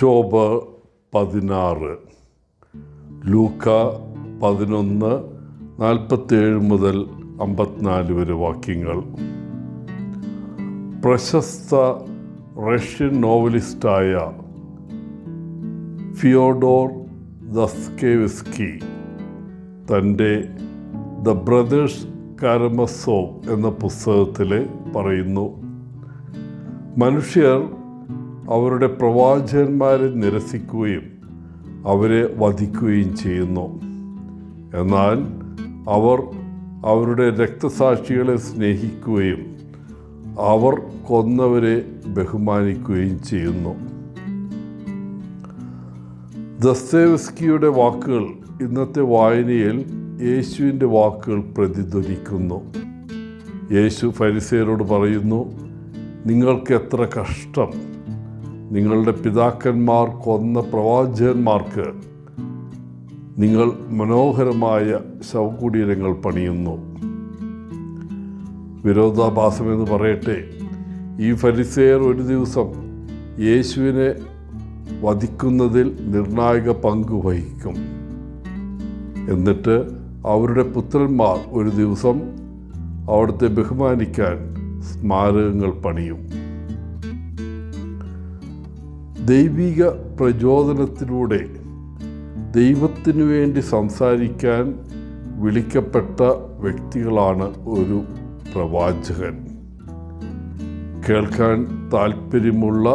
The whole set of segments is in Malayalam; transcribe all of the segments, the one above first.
ഒക്ടോബർ പതിനാറ്. ലൂക്ക പതിനൊന്ന് നാൽപ്പത്തേഴ് മുതൽ അമ്പത്തിനാല് വരെ വാക്യങ്ങൾ. പ്രശസ്ത റഷ്യൻ നോവലിസ്റ്റായ ഫിയോഡോർ ദസ്കേവിസ്കി തന്റെ ദ ബ്രദേഴ്സ് കാരമസോവ് എന്ന പുസ്തകത്തിൽ പറയുന്നു മനുഷ്യർ അവരുടെ പ്രവാചകന്മാരെ നിരസിക്കുകയും അവരെ വധിക്കുകയും ചെയ്യുന്നു. എന്നാൽ അവർ അവരുടെ രക്തസാക്ഷികളെ സ്നേഹിക്കുകയും അവർ കൊന്നവരെ ബഹുമാനിക്കുകയും ചെയ്യുന്നു. ദസ്തേവസ്കിയുടെ വാക്കുകൾ ഇന്നത്തെ വായനയിൽ യേശുവിന്റെ വാക്കുകൾ പ്രതിധ്വനിക്കുന്നു. യേശു ഫരിസേരോട് പറയുന്നു നിങ്ങൾക്ക് എത്ര കഷ്ടം നിങ്ങളുടെ പിതാക്കന്മാർ കൊന്ന പ്രവാചകന്മാർക്ക് നിങ്ങൾ മനോഹരമായ ശവകുടീരങ്ങൾ പണിയുന്നു. വിരോധാഭാസമെന്ന് പറയട്ടെ ഈ ഫരിസേയർ ഒരു ദിവസം യേശുവിനെ വധിക്കുന്നതിൽ നിർണായക പങ്ക് വഹിക്കും. എന്നിട്ട് അവരുടെ പുത്രന്മാർ ഒരു ദിവസം അവിടുത്തെ ബഹുമാനിക്കാൻ സ്മാരകങ്ങൾ പണിയും. ദൈവിക പ്രചോദനത്തിലൂടെ ദൈവത്തിനു വേണ്ടി സംസാരിക്കാൻ വിളിക്കപ്പെട്ട വ്യക്തികളാണ് ഒരു പ്രവാചകൻ. കേൾക്കാൻ താല്പര്യമുള്ള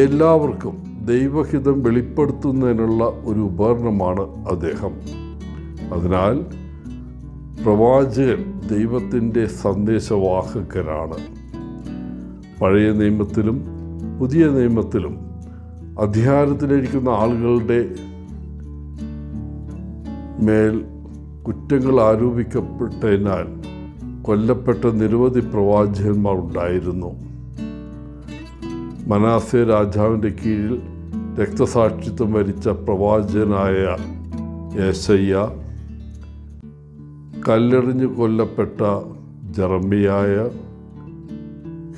എല്ലാവർക്കും ദൈവഹിതം വെളിപ്പെടുത്തുന്നതിനുള്ള ഒരു ഉപകരണമാണ് അദ്ദേഹം. അതിനാൽ പ്രവാചകൻ ദൈവത്തിന്റെ സന്ദേശവാഹകനാണ് പഴയ നിയമത്തിലും പുതിയ നിയമത്തിലും അധികാരത്തിലിരിക്കുന്ന ആളുകളുടെ മേൽ കുറ്റങ്ങൾ ആരോപിക്കപ്പെട്ടതിനാൽ കൊല്ലപ്പെട്ട നിരവധി പ്രവാചകന്മാർ ഉണ്ടായിരുന്നു. മനാസെ രാജാവിന്റെ കീഴിൽ രക്തസാക്ഷിത്വം വരിച്ച പ്രവാചകനായ യേശയ്യ കല്ലെറിഞ്ഞ് കൊല്ലപ്പെട്ട ജറമിയായ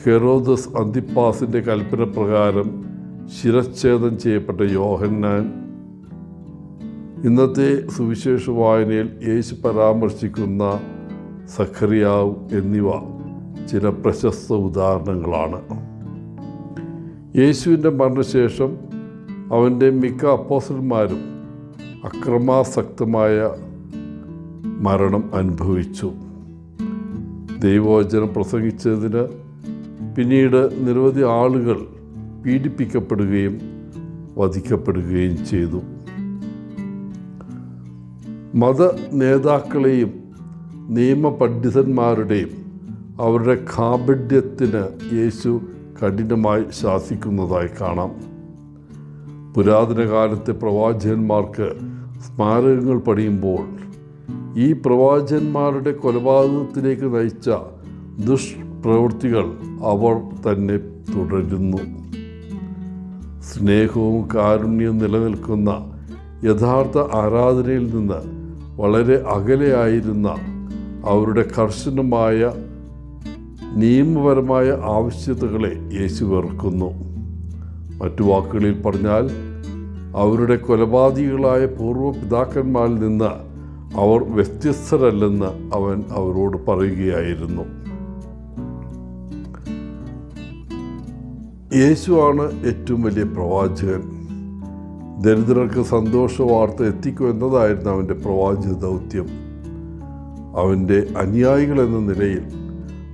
ഹെറോദസ് അന്തിപ്പാസിന്റെ കൽപ്പന പ്രകാരം ശിരച്ഛേദം ചെയ്യപ്പെട്ട യോഹന്നാൻ. ഇന്നത്തെ സുവിശേഷ വായനയിൽ യേശു പരാമർശിക്കുന്ന സഖറിയാവ് എന്നിവ ചില പ്രശസ്ത ഉദാഹരണങ്ങളാണ്. യേശുവിന്റെ മരണശേഷം അവന്റെ മിക്ക അപ്പോസന്മാരും അക്രമാസക്തമായ മരണം അനുഭവിച്ചു. ദൈവവചനം പ്രസംഗിച്ചതിന് പിന്നീട് നിരവധി ആളുകൾ പീഡിപ്പിക്കപ്പെടുകയും വധിക്കപ്പെടുകയും ചെയ്തു. മത നേതാക്കളെയും നിയമപണ്ഡിതന്മാരുടെയും അവരുടെ കാപഢ്യത്തിന് യേശു കഠിനമായി ശാസിക്കുന്നതായി കാണാം. പുരാതന കാലത്തെ പ്രവാചകന്മാർക്ക് സ്മാരകങ്ങൾ പണിയുമ്പോൾ ഈ പ്രവാചകന്മാരുടെ കൊലപാതകത്തിലേക്ക് നയിച്ച ദുഷ്പ്രവൃത്തികൾ അവർ തന്നെ തുടരുന്നു. സ്നേഹവും കാരുണ്യവും നിലനിൽക്കുന്ന യഥാർത്ഥ ആരാധനയിൽ നിന്ന് വളരെ അകലെയായിരുന്ന അവരുടെ കർശനമായ നിയമപരമായ ആവശ്യതകളെ യേശു വെറുക്കുന്നു. മറ്റു വാക്കുകളിൽ പറഞ്ഞാൽ അവരുടെ കൊലപാതകികളായ പൂർവ പിതാക്കന്മാരിൽ നിന്ന് അവർ വ്യത്യസ്തരല്ലെന്ന് അവൻ അവരോട് പറയുകയായിരുന്നു. യേശുവാണ് ഏറ്റവും വലിയ പ്രവാചകൻ. ദരിദ്രർക്ക് സന്തോഷ വാർത്ത എത്തിക്കും എന്നതായിരുന്നു അവന്റെ പ്രവാചക ദൗത്യം. അവന്റെ അനുയായികൾ എന്ന നിലയിൽ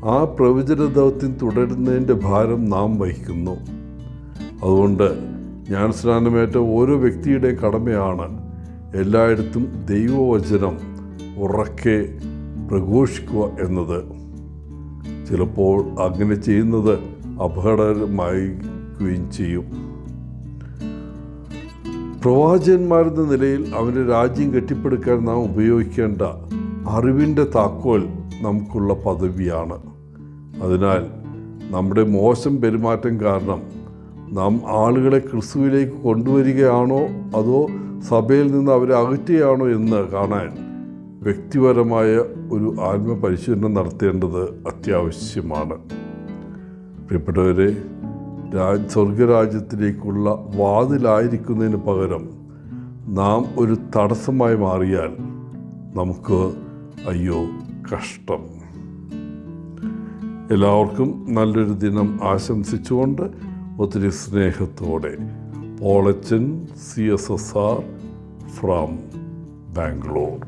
ആ പ്രവചന ദൗത്യം തുടരുന്നതിന്റെ ഭാരം നാം വഹിക്കുന്നു. അതുകൊണ്ട് ഞാൻ സ്നാനമേറ്റ ഓരോ വ്യക്തിയുടെ കടമയാണ് എല്ലായിടത്തും ദൈവവചനം ഉറക്കെ പ്രഘോഷിക്കുക എന്നത്. ചിലപ്പോൾ അങ്ങനെ ചെയ്യുന്നത് അപകടകരമായിരിക്കുകയും ചെയ്യും. പ്രവാചകന്മാരെന്ന നിലയിൽ അവന്റെ രാജ്യം കെട്ടിപ്പടുക്കാൻ നാം ഉപയോഗിക്കേണ്ട അറിവിന്റെ താക്കോൽ നമുക്കുള്ള പദവിയാണ്. അതിനാൽ നമ്മുടെ മോശം പെരുമാറ്റം കാരണം നാം ആളുകളെ ക്രിസ്തുവിലേക്ക് കൊണ്ടുവരികയാണോ അതോ സഭയിൽ നിന്ന് അവരെ അകറ്റുകയാണോ എന്ന് കാണാൻ വ്യക്തിപരമായ ഒരു ആത്മപരിശീലനം നടത്തേണ്ടത് അത്യാവശ്യമാണ്. പ്രിയപ്പെട്ടവരെ രാജ് സ്വർഗരാജ്യത്തിലേക്കുള്ള വാതിലായിരിക്കുന്നതിന് പകരം നാം ഒരു തടസ്സമായി മാറിയാൽ നമുക്ക് അയ്യോ കഷ്ടം. എല്ലാവർക്കും നല്ലൊരു ദിനം ആശംസിച്ചുകൊണ്ട് ഒത്തിരി സ്നേഹത്തോടെ Polachan C S S R from Bangalore.